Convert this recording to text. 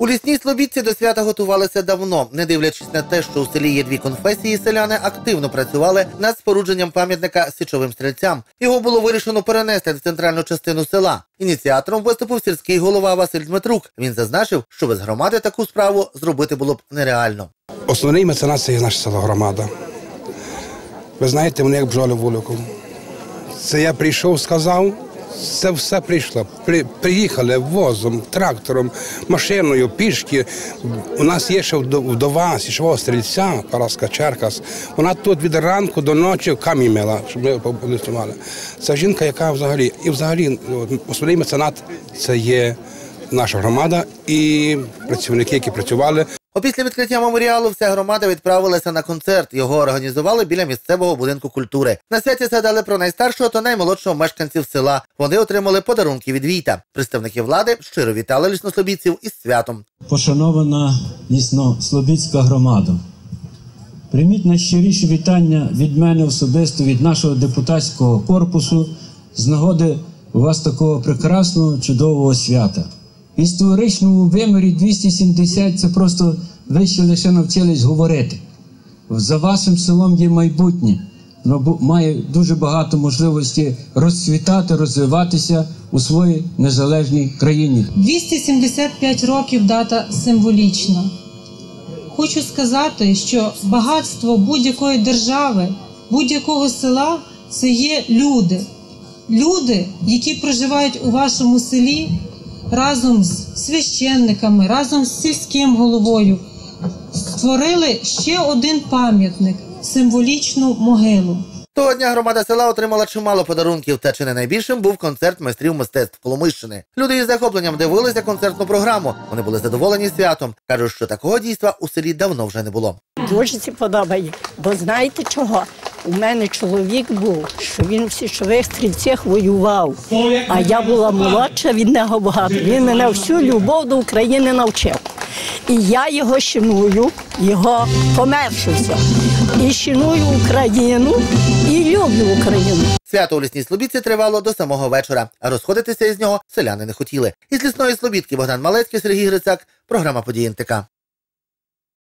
У лісній слобідці до свята готувалися давно, не дивлячись на те, що у селі є дві конфесії, селяни активно працювали над спорудженням пам'ятника січовим стрільцям. Його було вирішено перенести на центральну частину села. Ініціатором виступив сільський голова Василь Дмитрук. Він зазначив, що без громади таку справу зробити було б нереально. Основний меценат це є наша села громада. Ви знаєте, вони як бджоли вуликом. Це я прийшов, сказав, це все прийшло. При, приїхали возом, трактором, машиною, пішки. У нас є ще вдо- вдова січового стрільця, Параска Черкас. Вона тут від ранку до ночі камінь мила, щоб ми полистували. Це жінка, яка взагалі, і взагалі основний меценат це є наша громада і працівники, які працювали Опісля відкриття меморіалу вся громада відправилася на концерт. Його організували біля місцевого будинку культури. На святі згадали про найстаршого та наймолодшого мешканців села. Вони отримали подарунки від Війта. Представники влади щиро вітали ліснослобідців із святом. Пошанована лісно-слобідська громада, прийміть найщиріші вітання від мене особисто, від нашого депутатського корпусу з нагоди у вас такого прекрасного, чудового свята. В історичному вимірі 270 це просто ви ще лише навчились говорити. За вашим селом є майбутнє. Воно має дуже багато можливості розцвітати, розвиватися у своїй незалежній країні. 275 років дата символічна. Хочу сказати, що багатство будь-якої держави, будь-якого села це є люди. Люди, які проживають у вашому селі разом з священниками, разом з сільським головою, створили ще один пам'ятник символічну могилу. Того дня громада села отримала чимало подарунків, та чи не найбільшим був концерт майстрів мистецтв Коломийщини. Люди із захопленням дивилися концертну програму. Вони були задоволені святом. кажуть, що такого дійства у селі давно вже не було. Дуже це подобає. Бо знаєте чого? У мене чоловік був, що він в січових стрільцях воював. А я була молодша від нього багато. Він мене всю любов до України навчив. І я його шаную, його помершився. І шаную Україну, і люблю Україну. Свято у лісній слобідці тривало до самого вечора, а розходитися із нього селяни не хотіли. Із лісної слобідки Богдан Малецький, Сергій Грицак, програма події НТК.